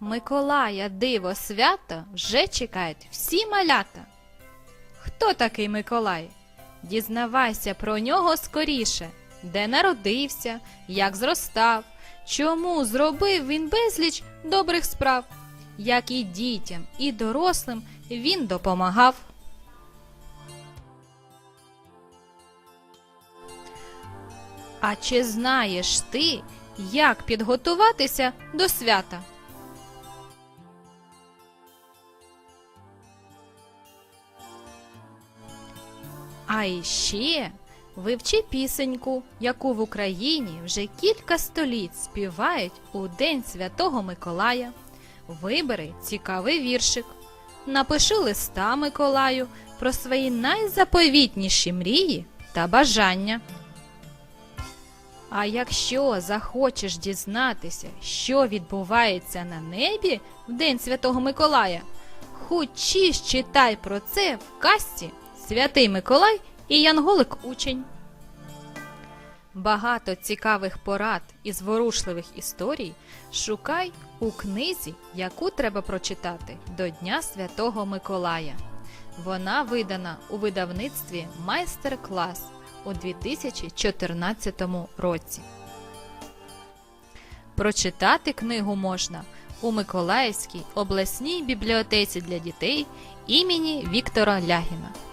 Миколая диво свято вже чекають всі малята. Хто такий Миколай? Дізнавайся про нього скоріше, де народився, як зростав, чому зробив він безліч добрих справ, як і дітям, і дорослим він допомагав. А чи знаєш ти, як підготуватися до свята? А іще вивчи пісеньку, яку в Україні вже кілька століть співають у День Святого Миколая. Вибери цікавий віршик. Напиши листа Миколаю про свої найзаповітніші мрії та бажання. А якщо захочеш дізнатися, що відбувається на небі в День Святого Миколая, хочеш читай про це в казці Святий Миколай і Янголик Учень. Багато цікавих порад і зворушливих історій шукай у книзі, яку треба прочитати до Дня Святого Миколая. Вона видана у видавництві Майстер-клас у 2014 році. Прочитати книгу можна у Миколаївській обласній бібліотеці для дітей імені Віктора Лягіна.